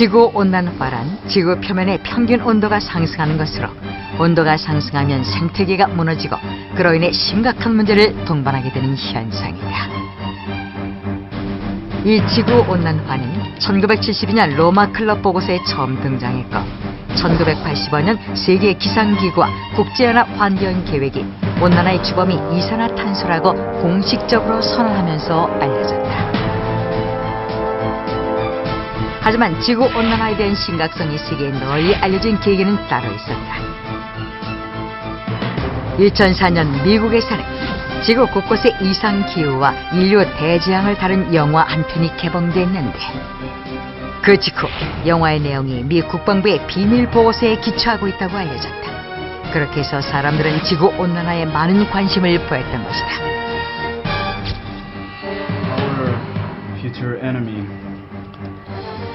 지구 온난화란 지구 표면의 평균 온도가 상승하는 것으로 온도가 상승하면 생태계가 무너지고 그로 인해 심각한 문제를 동반하게 되는 현상이다. 이 지구 온난화는 1972년 로마 클럽 보고서에 처음 등장했고 1985년 세계 기상기구와 국제연합 환경 계획이 온난화의 주범이 이산화탄소라고 공식적으로 선언하면서 알려졌다. 하지만 지구 온난화에 대한 심각성이 세계에 널리 알려진 계기는 따로 있었다. 2004년 미국에서는 지구 곳곳의 이상 기후와 인류 대재앙을 다룬 영화 한 편이 개봉됐는데 그 직후 영화의 내용이 미 국방부의 비밀 보고서에 기초하고 있다고 알려졌다. 그렇게 해서 사람들은 지구 온난화에 많은 관심을 보였던 것이다.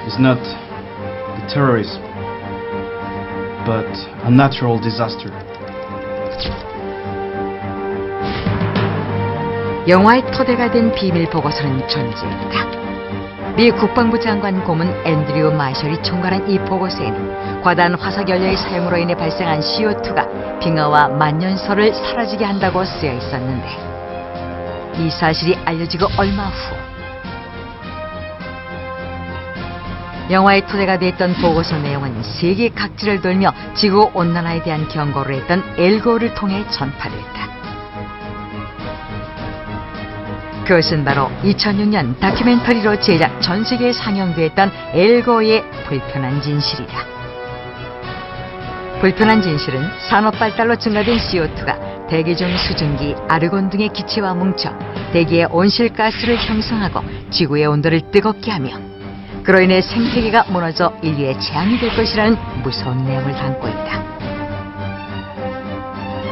Is not the terrorism, but a natural disaster. 영화의 토대가 된 비밀 보고서는 존재했다. 미 국방부 장관 고문 앤드류 마셜이 총괄한 이 보고서에는 과다한 화석 연료의 사용으로 인해 발생한 CO2가 빙하와 만년설을 사라지게 한다고 쓰여 있었는데 이 사실이 알려지고 얼마 후 영화의 토대가 됐던 보고서 내용은 세계 각지를 돌며 지구 온난화에 대한 경고를 했던 엘고를 통해 전파됐다. 그것은 바로 2006년 다큐멘터리로 제작 전 세계에 상영됐던 엘고의 불편한 진실이다. 불편한 진실은 산업 발달로 증가된 CO2가 대기 중 수증기, 아르곤 등의 기체와 뭉쳐 대기의 온실가스를 형성하고 지구의 온도를 뜨겁게 하며 그로 인해 생태계가 무너져 인류의 재앙이 될 것이라는 무서운 내용을 담고 있다.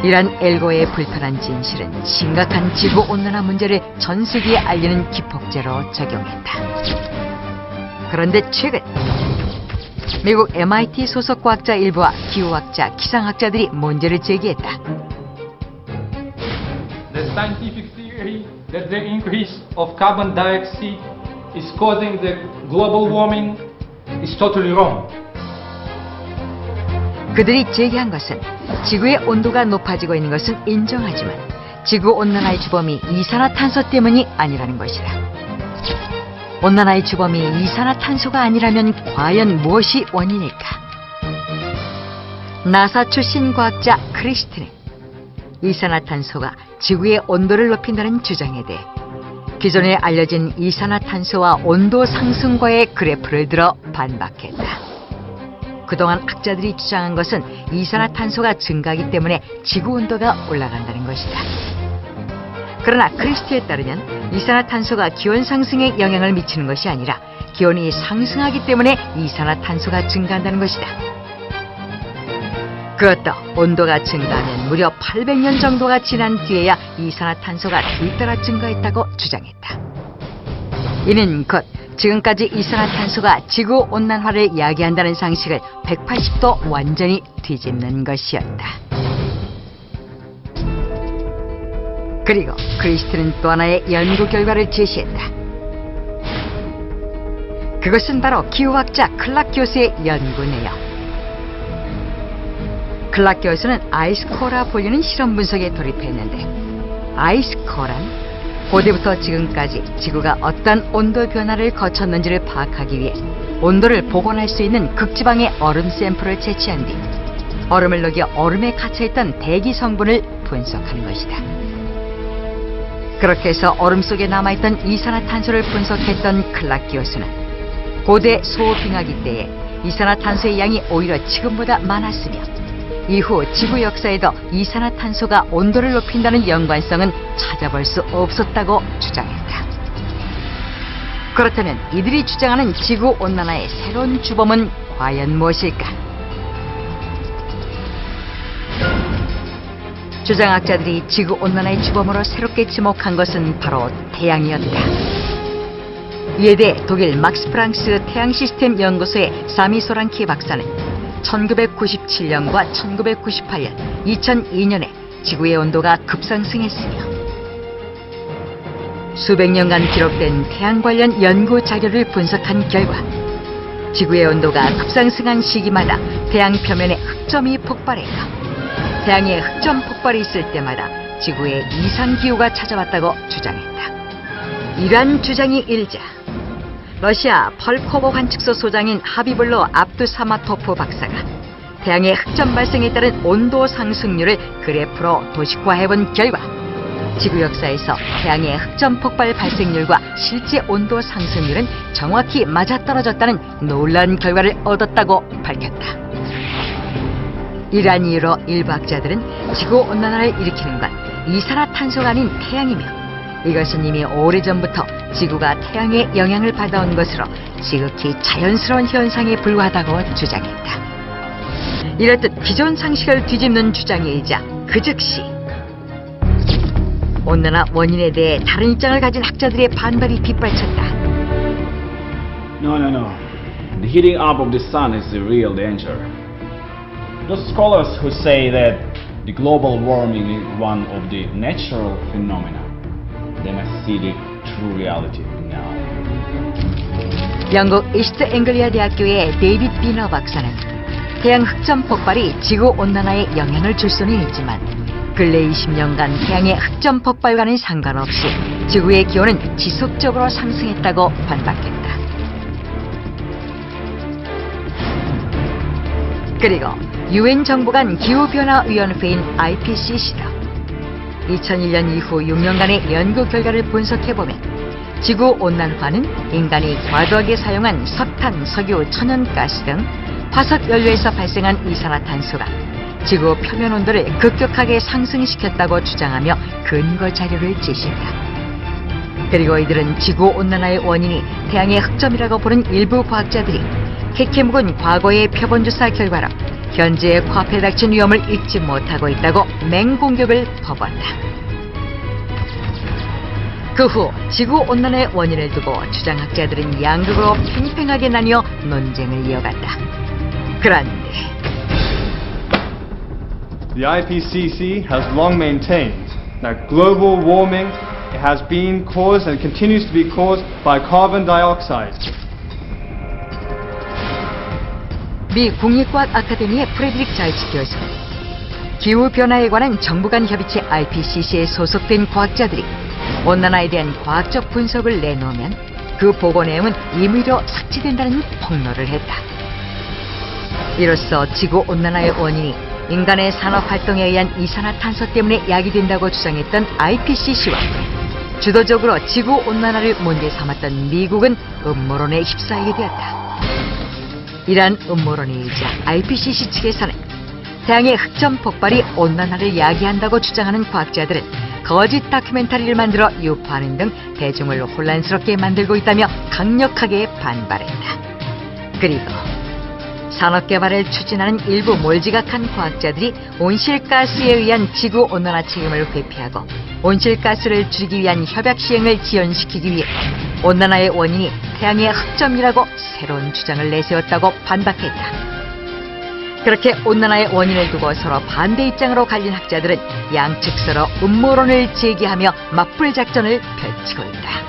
이란 엘고의 불편한 진실은 심각한 지구 온난화 문제를 전 세계에 알리는 기폭제로 작용했다. 그런데 최근 미국 MIT 소속 과학자 일부와 기후학자, 기상학자들이 문제를 제기했다. The scientific theory that the increase of carbon dioxide is causing the global warming is totally wrong. 그들이 제기한 것은 지구의 온도가 높아지고 있는 것은 인정하지만 지구 온난화의 주범이 이산화탄소 때문이 아니라는 것이다. 온난화의 주범이 이산화탄소가 아니라면 과연 무엇이 원인일까? 나사 출신 과학자 크리스트는 이산화탄소가 지구의 온도를 높인다는 주장에 대해 기존에 알려진 이산화탄소와 온도 상승과의 그래프를 들어 반박했다. 그동안 학자들이 주장한 것은 이산화탄소가 증가하기 때문에 지구 온도가 올라간다는 것이다. 그러나 크리스트에 따르면 이산화탄소가 기온 상승에 영향을 미치는 것이 아니라 기온이 상승하기 때문에 이산화탄소가 증가한다는 것이다. 그것도 온도가 증가하면 무려 800년 정도가 지난 뒤에야 이산화탄소가 뒤따라 증가했다고 주장했다. 이는 곧 지금까지 이산화탄소가 지구 온난화를 이야기한다는 상식을 180도 완전히 뒤집는 것이었다. 그리고 크리스트는 또 하나의 연구 결과를 제시했다. 그것은 바로 기후학자 클락 교수의 연구 내용. 클락 교수는 아이스코어라 불리는 실험 분석에 돌입했는데 아이스코어란 고대부터 지금까지 지구가 어떤 온도 변화를 거쳤는지를 파악하기 위해 온도를 복원할 수 있는 극지방의 얼음 샘플을 채취한 뒤 얼음을 녹여 얼음에 갇혀있던 대기 성분을 분석하는 것이다. 그렇게 해서 얼음 속에 남아있던 이산화탄소를 분석했던 클락 교수는 고대 소빙하기 때에 이산화탄소의 양이 오히려 지금보다 많았으며 이후 지구 역사에도 이산화탄소가 온도를 높인다는 연관성은 찾아볼 수 없었다고 주장했다. 그렇다면 이들이 주장하는 지구 온난화의 새로운 주범은 과연 무엇일까? 주장학자들이 지구 온난화의 주범으로 새롭게 지목한 것은 바로 태양이었다. 이에 대해 독일 막스 프랑스 태양 시스템 연구소의 사미 소란키 박사는 1997년과 1998년, 2002년에 지구의 온도가 급상승했으며 수백 년간 기록된 태양 관련 연구 자료를 분석한 결과 지구의 온도가 급상승한 시기마다 태양 표면에 흑점이 폭발해요. 태양에 흑점 폭발이 있을 때마다 지구에 이상 기후가 찾아왔다고 주장했다. 이러한 주장이 일자 러시아 펄코보 관측소 소장인 하비블로 압두사마토프 박사가 태양의 흑점 발생에 따른 온도 상승률을 그래프로 도식화해본 결과 지구 역사에서 태양의 흑점 폭발 발생률과 실제 온도 상승률은 정확히 맞아떨어졌다는 놀라운 결과를 얻었다고 밝혔다. 이러한 이유로 일부 학자들은 지구 온난화를 일으키는 건 이산화탄소가 아닌 태양이며 이것은 이미 오래전부터 지구가 태양의 영향을 받아온 것으로 지극히 자연스러운 현상에 불과하다고 주장했다. 이렇듯 기존 상식을 뒤집는 주장이자 그 즉시 온난화 원인에 대해 다른 입장을 가진 학자들의 반발이 빗발쳤다. No, no, no. The heating up of the sun is the real danger. Those scholars who say that the global warming is one of the natural phenomena, they must see the true reality now. 영국 이스트 앵글리아 대학교의 데이빗 비너 박사는 태양 흑점 폭발이 지구 온난화에 영향을 줄 수는 있지만 근래 20년간 태양의 흑점 폭발과는 상관없이 지구의 기온은 지속적으로 상승했다고 반박했다. 그리고 유엔 정부 간 기후변화위원회인 IPCC도 2001년 이후 6년간의 연구 결과를 분석해보면 지구 온난화는 인간이 과도하게 사용한 석탄, 석유, 천연가스 등 화석 연료에서 발생한 이산화탄소가 지구 표면 온도를 급격하게 상승시켰다고 주장하며 근거 자료를 제시했다. 그리고 이들은 지구 온난화의 원인이 태양의 흑점이라고 보는 일부 과학자들이 캐캐 묵은 과거의 표본 조사 결과로 현재의 코앞에 닥친 위험을 잊지 못하고 있다고 맹공격을 퍼부었다. 그 후 지구 온난화의 원인을 두고 주장학자들은 양극으로 팽팽하게 나뉘어 논쟁을 이어갔다. 그런데 The IPCC has long maintained that global warming has been caused and continues to be caused by carbon dioxide. 미 국립과학 아카데미의 프레드릭 자이츠 교수 기후 변화에 관한 정부 간 협의체 IPCC에 소속된 과학자들이 온난화에 대한 과학적 분석을 내놓으면 그 보고 내용은 임의로 삭제된다는 폭로를 했다. 이로써 지구 온난화의 원인이 인간의 산업 활동에 의한 이산화탄소 때문에 야기된다고 주장했던 IPCC와 주도적으로 지구 온난화를 문제 삼았던 미국은 음모론에 휩싸이게 되었다. 이러한 음모론이자 IPCC 측에서는 태양의 흑점 폭발이 온난화를 야기한다고 주장하는 과학자들은 거짓 다큐멘터리를 만들어 유포하는 등 대중을 혼란스럽게 만들고 있다며 강력하게 반발했다. 그리고 산업개발을 추진하는 일부 몰지각한 과학자들이 온실가스에 의한 지구 온난화 책임을 회피하고 온실가스를 줄이기 위한 협약 시행을 지연시키기 위해 온난화의 원인이 태양의 흑점이라고 새로운 주장을 내세웠다고 반박했다. 그렇게 온난화의 원인을 두고 서로 반대 입장으로 갈린 학자들은 양측 서로 음모론을 제기하며 맞불 작전을 펼치고 있다.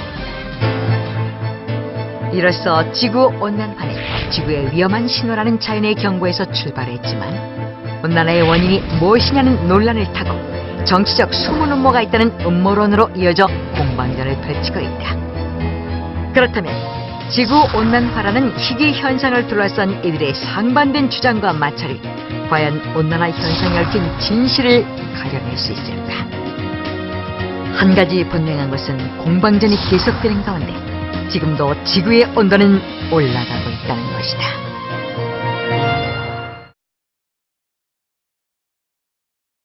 이로써 지구 온난화는 지구의 위험한 신호라는 자연의 경고에서 출발했지만 온난화의 원인이 무엇이냐는 논란을 타고 정치적 숨은 음모가 있다는 음모론으로 이어져 공방전을 펼치고 있다. 그렇다면 지구 온난화라는 희귀 현상을 둘러싼 이들의 상반된 주장과 마찰이 과연 온난화 현상에 얽힌 진실을 가려낼 수 있을까? 한 가지 분명한 것은 공방전이 계속되는 가운데 지금도 지구의 온도는 올라가고 있다는 것이다.